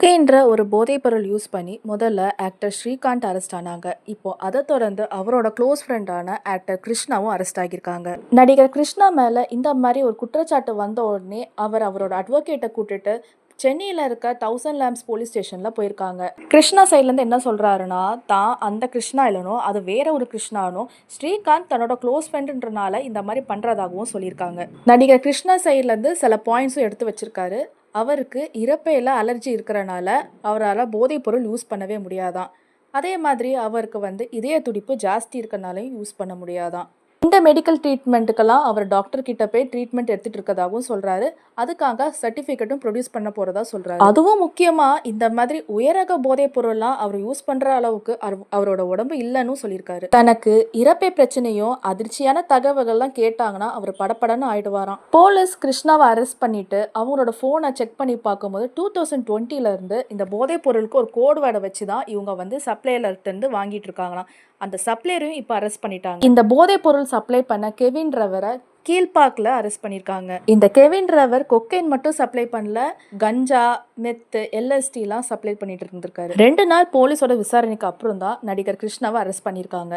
கொக்கைன்ற ஒரு போதைப்பொருள் யூஸ் பண்ணி முதல்ல ஆக்டர் ஸ்ரீகாந்த் அரெஸ்ட் ஆனாங்க. இப்போ அதை தொடர்ந்து அவரோட க்ளோஸ் ஃப்ரெண்டான ஆக்டர் கிருஷ்ணாவும் அரெஸ்ட் ஆகியிருக்காங்க. நடிகர் கிருஷ்ணா மேலே இந்த மாதிரி ஒரு குற்றச்சாட்டு வந்த உடனே அவர் அவரோட அட்வொகேட்டை கூட்டிட்டு சென்னையில் இருக்க தௌசண்ட் லேம்ப்ஸ் போலீஸ் ஸ்டேஷனில் போயிருக்காங்க. கிருஷ்ணா சைட்லேருந்து என்ன சொல்கிறாருன்னா தான் அந்த கிருஷ்ணா இல்லைனோ அது வேற ஒரு கிருஷ்ணானோ ஸ்ரீகாந்த் தன்னோட க்ளோஸ் ஃப்ரெண்டுன்றனால இந்த மாதிரி பண்ணுறதாகவும் சொல்லியிருக்காங்க. நடிகர் கிருஷ்ணா சைட்லேருந்து சில பாயிண்ட்ஸும் எடுத்து வச்சிருக்காரு. அவருக்கு இறப்பையில் அலர்ஜி இருக்கிறனால அவரால் போதைப்பொருள் யூஸ் பண்ணவே முடியாதான். அதே மாதிரி அவருக்கு வந்து இதய துடிப்பு ஜாஸ்தி இருக்கனாலையும் யூஸ் பண்ண முடியாதான். இந்த மெடிக்கல் ட்ரீட்மெண்ட்டுக்கெல்லாம் அவர் டாக்டர் கிட்ட போய் ட்ரீட்மெண்ட் எடுத்துட்டு இருக்கதாகவும் சொல்றாரு. அதுக்காக சர்டிஃபிகேட்டும் ப்ரொடியூஸ் பண்ண போறதா சொல்றாரு. அதுவும் முக்கியமா இந்த மாதிரி உயரக போதைப் பொருள்லாம் அவர் யூஸ் பண்ற அளவுக்கு அவரோட உடம்பு இல்லைன்னு சொல்லியிருக்காரு. தனக்கு இறப்பை பிரச்சனையும் அதிர்ச்சியான தகவல்கள்லாம் கேட்டாங்கன்னா அவர் படப்படன்னு ஆயிடுவாராம். போலீஸ் கிருஷ்ணாவை அரெஸ்ட் பண்ணிட்டு அவங்களோட ஃபோனை செக் பண்ணி பார்க்கும்போது டூ தௌசண்ட் டுவெண்ட்டில இருந்து இந்த போதைப் பொருளுக்கு ஒரு கோடு வேடை வச்சு தான் இவங்க வந்து சப்ளையர்ல இருந்து வாங்கிட்டு இருக்காங்களாம். அந்த சப்ளையரையும் இப்போ அரெஸ்ட் பண்ணிட்டாங்க. இந்த போதைப் பொருள் சப்ளை பண்ண கெவின் ரவரை கீழ்பாக்கில் அரெஸ்ட் பண்ணியிருக்காங்க இந்த கெவின் ரவர் கொக்கைன் மட்டும் சப்ளை பண்ணல கஞ்சா மெத்து எல்எஸ்டிலாம் சப்ளை பண்ணிட்டு இருந்திருக்காரு. ரெண்டு நாள் போலீஸோட விசாரணைக்கு அப்புறம் தான் நடிகர் கிருஷ்ணாவை அரெஸ்ட் பண்ணியிருக்காங்க